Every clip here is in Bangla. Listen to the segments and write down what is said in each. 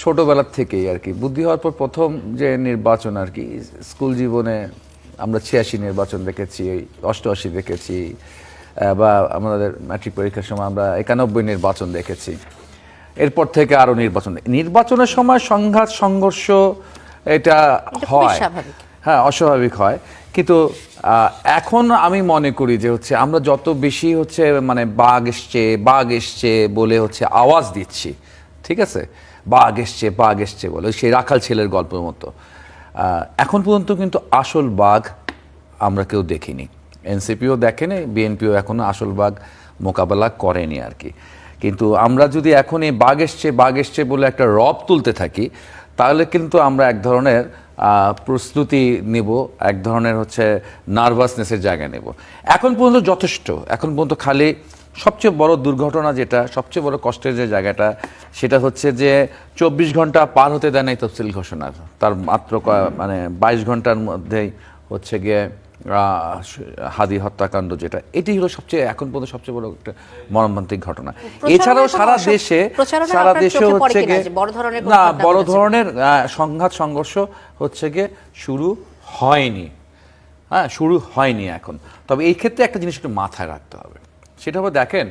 ছোটবেলার থেকেই আর কি। বুদ্ধি হওয়ার পর প্রথম যে নির্বাচন আর কি স্কুল জীবনে আমরা ছিয়াশি নির্বাচন দেখেছি অষ্টআশি দেখেছি বা আমাদের ম্যাট্রিক পরীক্ষার সময় আমরা একানব্বই নির্বাচন দেখেছি। এরপর থেকে আরও নির্বাচন। নির্বাচনের সময় সংঘাত সংঘর্ষ এটা এটা হয়। হ্যাঁ অস্বাভাবিক হয়। কিন্তু এখন আমি মনে করি যে হচ্ছে আমরা যত বেশি হচ্ছে মানে বাঘ এসছে বাঘ এসছে বলে হচ্ছে আওয়াজ দিচ্ছি ঠিক আছে? বাঘ এসছে বাঘ এসছে বলে। সেই রাখাল ছেলের গল্পের মতো। এখন পর্যন্ত কিন্তু আসল বাঘ আমরা কেউ দেখিনি। এনসিপিও দেখেনি, বিএনপিও এখনও আসল বাঘ মোকাবেলা করেনি আর কি। কিন্তু আমরা যদি এখন এই বাঘ এসছে বাঘ এসছে বলে একটা রব তুলতে থাকি, তাহলে কিন্তু আমরা এক ধরনের প্রস্তুতি নেব, এক ধরনের হচ্ছে নার্ভাসনেসের জায়গা নেব। এখন পর্যন্ত যথেষ্ট। এখন পর্যন্ত খালি সবচেয়ে বড় দুর্ঘটনা যেটা সবচেয়ে বড় কষ্টের যে জায়গাটা সেটা হচ্ছে যে চব্বিশ ঘণ্টা পার হতে দেয় নাই তফসিল ঘোষণার তার মাত্র মানে বাইশ ঘণ্টার মধ্যেই হচ্ছে গিয়ে হাদি হত্যাকাণ্ড যেটা এটি হলো সবচেয়ে এখন পর্যন্ত সবচেয়ে বড় একটা মর্মান্তিক ঘটনা। এছাড়াও সারা দেশে সারা দেশে হচ্ছে গিয়ে না বড় ধরনের সংঘাত সংঘর্ষ হচ্ছে গিয়ে শুরু হয়নি। হ্যাঁ শুরু হয়নি এখন। তবে এই ক্ষেত্রে একটা জিনিস একটু মাথায় রাখতে হবে। সেটা হবে দেখেন,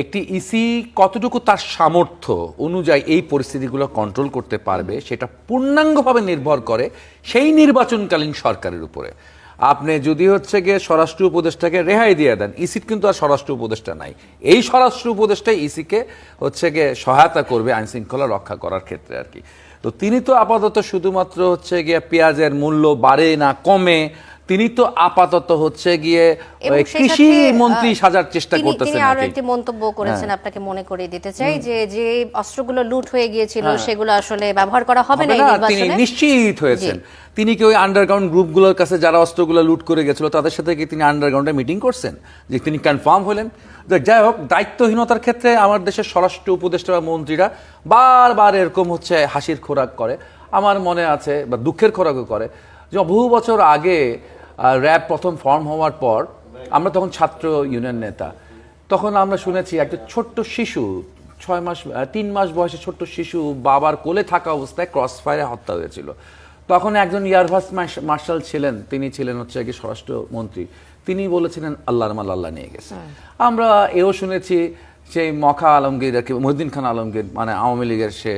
একটি ইসি কতটুকু তার সামর্থ্য অনুযায়ী এই পরিস্থিতিগুলো কন্ট্রোল করতে পারবে, সেটা পূর্ণাঙ্গভাবে নির্ভর করে সেই নির্বাচনকালীন সরকারের উপরে। আপনি যদি হচ্ছে গিয়ে স্বরাষ্ট্র উপদেষ্টাকে রেহাই দিয়ে দেন ইসির কিন্তু আর স্বরাষ্ট্র উপদেষ্টা নাই। এই স্বরাষ্ট্র উপদেষ্টাই ইসিকে হচ্ছে গিয়ে সহায়তা করবে আইন শৃঙ্খলা রক্ষা করার ক্ষেত্রে আর কি। তো তিনি তো আপাতত শুধুমাত্র হচ্ছে গিয়ে পেঁয়াজের মূল্য বাড়ে না কমে তিনি তো আপাতত হচ্ছে গিয়ে কৃষি মন্ত্রী সাজার চেষ্টা করতেছেন তিনি আরও একটি মন্তব্য করেছেন হ্যাঁ। আপনাকে মনে করিয়ে দিতে চাই যে যে অস্ত্রগুলো লুট হয়ে গিয়েছিল সেগুলো আসলে ব্যবহার করা হবে না তিনি নিশ্চিত হয়েছেন। তিনি কি ওই আন্ডারগ্রাউন্ড গ্রুপগুলোর কাছে যারা অস্ত্রগুলো লুট করে গেছিল তাদের সাথে কি তিনি আন্ডারগ্রাউন্ডে মিটিং করছেন? যে তিনি কনফার্ম হলেন? যে যাই হোক দায়িত্বহীনতার ক্ষেত্রে আমার দেশের স্বরাষ্ট্র উপদেষ্টা বা মন্ত্রীরা বারবার এরকম হচ্ছে হাসির খোরাক করে। আমার মনে আছে বা দুঃখের খোরাকও করে যে বহু বছর আগে র্যাব প্রথম ফর্ম হওয়ার পর আমরা তখন ছাত্র ইউনিয়ন নেতা। তখন আমরা শুনেছি একটা ছোট্ট শিশু ছয় মাস তিন মাস বয়সে ছোট্ট শিশু বাবার কোলে থাকা অবস্থায় ক্রস ফায়ারে হত্যা হয়েছিল। তখন একজন ইয়ারভাস মার্শাল ছিলেন তিনি ছিলেন হচ্ছে কি স্বরাষ্ট্রমন্ত্রী। তিনি বলেছিলেন আল্লাহর মাল আল্লাহ নিয়ে গেছে। আমরা এও শুনেছি সেই মখা আলমগীর আর কি খান আলমগীর মানে আওয়ামী লীগের সে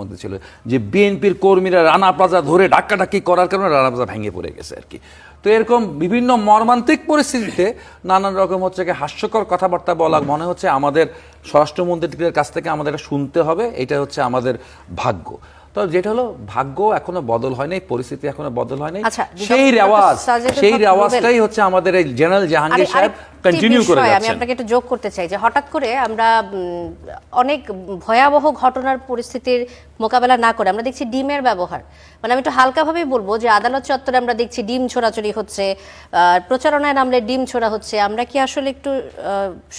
মধ্যে ছিল, যে বিএনপির কর্মীরা রানা প্লাজা ধরে ডাক্কাডাক্কি করার কারণে রানা প্লাজা ভেঙে পড়ে গেছে আর কি। তো এরকম বিভিন্ন মর্মান্তিক পরিস্থিতিতে নানান রকম হচ্ছে কি হাস্যকর কথাবার্তা বলা মনে হচ্ছে আমাদের স্বরাষ্ট্রমন্ত্রীর কাছ থেকে আমাদের শুনতে হবে, এটা হচ্ছে আমাদের ভাগ্য। তো যেটা হলো ভাগ্য এখনও বদল হয়নি পরিস্থিতি এখনও বদল হয়নি। আচ্ছা, সেই রেওয়াজ সেই রেওয়াজটাই হচ্ছে আমাদের এই জেনারেল জাহাঙ্গীর সাহেব কন্টিনিউ করে আমি আপনাকে একটু যোগ করতে চাই যে হঠাৎ করে আমরা অনেক ভয়াবহ ঘটনার পরিস্থিতির মোকাবেলা না করে আমরা দেখছি ডিমের ব্যবহার। মানে আমি একটু হালকাভাবেই বলব যে আদালত চত্বরে আমরা দেখছি ডিম ছোড়াছড়ি হচ্ছে প্রচারণায় নামলে ডিম ছোড়া হচ্ছে আমরা কি আসলে একটু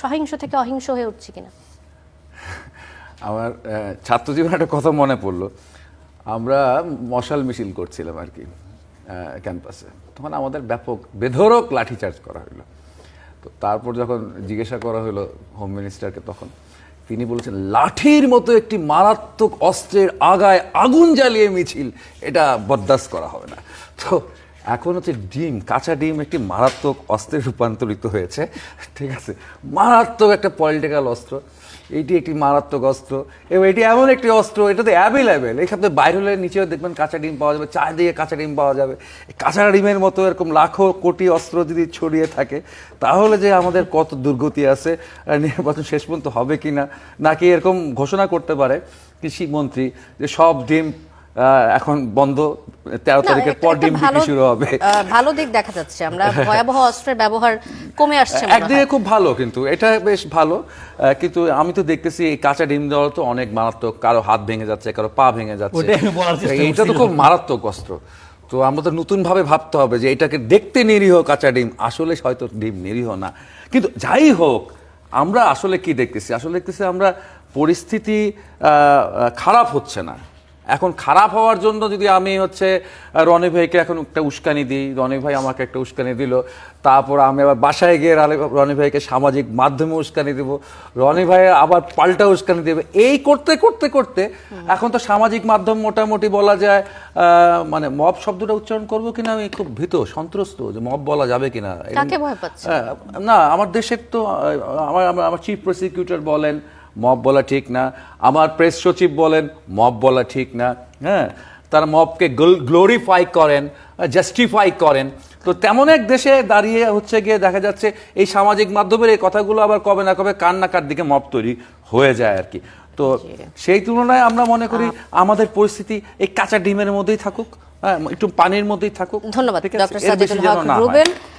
সহিংস থেকে অহিংস হয়ে উঠছি কিনা? আমার আহ, ছাত্র জীবনে একটা কথা মনে পড়ল। আমরা মশাল মিছিল করছিলাম আর কি ক্যাম্পাসে। তখন আমাদের ব্যাপক বেধরক লাঠিচার্জ করা হলো তো তারপর যখন জিজ্ঞাসা করা হলো হোম মিনিস্টারকে তখন, তিনি বলেছেন, লাঠির মতো একটি মারাত্মক অস্ত্রের আগায় আগুন জ্বালিয়ে মিছিল, এটা বরদাস্ত করা হবে না। তো এখন হচ্ছে ডিম, কাঁচা ডিম একটি মারাত্মক অস্ত্রে রূপান্তরিত হয়েছে। ঠিক আছে, মারাত্মক একটা পলিটিক্যাল অস্ত্র। এইটি একটি মারাত্মক অস্ত্র এবং এটি এমন একটি অস্ত্র, এটা তো অ্যাভেলেবেল এখান থেকে বাইরে হলে নিচেও দেখবেন কাঁচা ডিম পাওয়া যাবে, চারদিকে কাঁচা ডিম পাওয়া যাবে। কাঁচা ডিমের মতো এরকম লাখো কোটি অস্ত্র যদি ছড়িয়ে থাকে, তাহলে যে আমাদের কত দুর্গতি আছে নির্বাচন শেষ পর্যন্ত হবে কি না নাকি এরকম ঘোষণা করতে পারে কৃষিমন্ত্রী যে সব ডিম এখন বন্ধ তেরো তারিখের পর ডিম বিক্রি শুরু হবে। ভালো দিক দেখা যাচ্ছে। আমরা ভয়াবহ অস্ত্রের ব্যবহার কমে আসছে একদিকে খুব ভালো কিন্তু এটা বেশ ভালো। কিন্তু আমি তো দেখতেছি এই কাঁচা ডিম দেওয়া তো অনেক মারাত্মক কারও হাত ভেঙে যাচ্ছে কারও পা ভেঙে যাচ্ছে। এইটা তো খুব মারাত্মক অস্ত্র। তো আমাদের নতুন ভাবে ভাবতে হবে যে এটাকে দেখতে নিরীহ কাঁচা ডিম আসলে হয়তো ডিম নিরীহ না। কিন্তু যাই হোক আমরা আসলে কি দেখতেছি? আসলে দেখতেছি আমরা পরিস্থিতি খারাপ হচ্ছে না। এখন খারাপ হওয়ার জন্য যদি আমি হচ্ছে রনি ভাইকে এখন একটা উস্কানি দিই রনি ভাই আমাকে একটা উস্কানি দিল তারপর আমি আবার বাসায় গিয়ে রনি ভাইকে সামাজিক মাধ্যমে উস্কানি দেব রনি ভাই আবার পাল্টা উস্কানি দেবে। এই করতে করতে করতে এখন তো সামাজিক মাধ্যম মোটামুটি বলা যায় মানে মব শব্দটা উচ্চারণ করব কিনা আমি খুব ভীত সন্ত্রস্ত যে মব বলা যাবে কিনা। হ্যাঁ, না আমার দেশের তো আমার- আমার চিফ প্রসিকিউটর বলেন মব বলা ঠিক না। আমার প্রেস সচিব বলেন মব বলা ঠিক না। হ্যাঁ তারা মবকে গ্লোরিফাই করেন জাস্টিফাই করেন। তো তেমন এক দেশে দাঁড়িয়ে হচ্ছে গিয়ে দেখা যাচ্ছে এই সামাজিক মাধ্যমের এই কথাগুলো আবার কবে না কবে কান নাকার দিকে মব তৈরি হয়ে যায় আর কি। তো সেই তুলনায় আমরা মনে করি আমাদের পরিস্থিতি এই কাঁচা ডিমের মধ্যেই থাকুক হ্যাঁ একটু পানির মধ্যেই থাকুক ধন্যবাদ ডক্টর এর যেন হক না। রুবেল।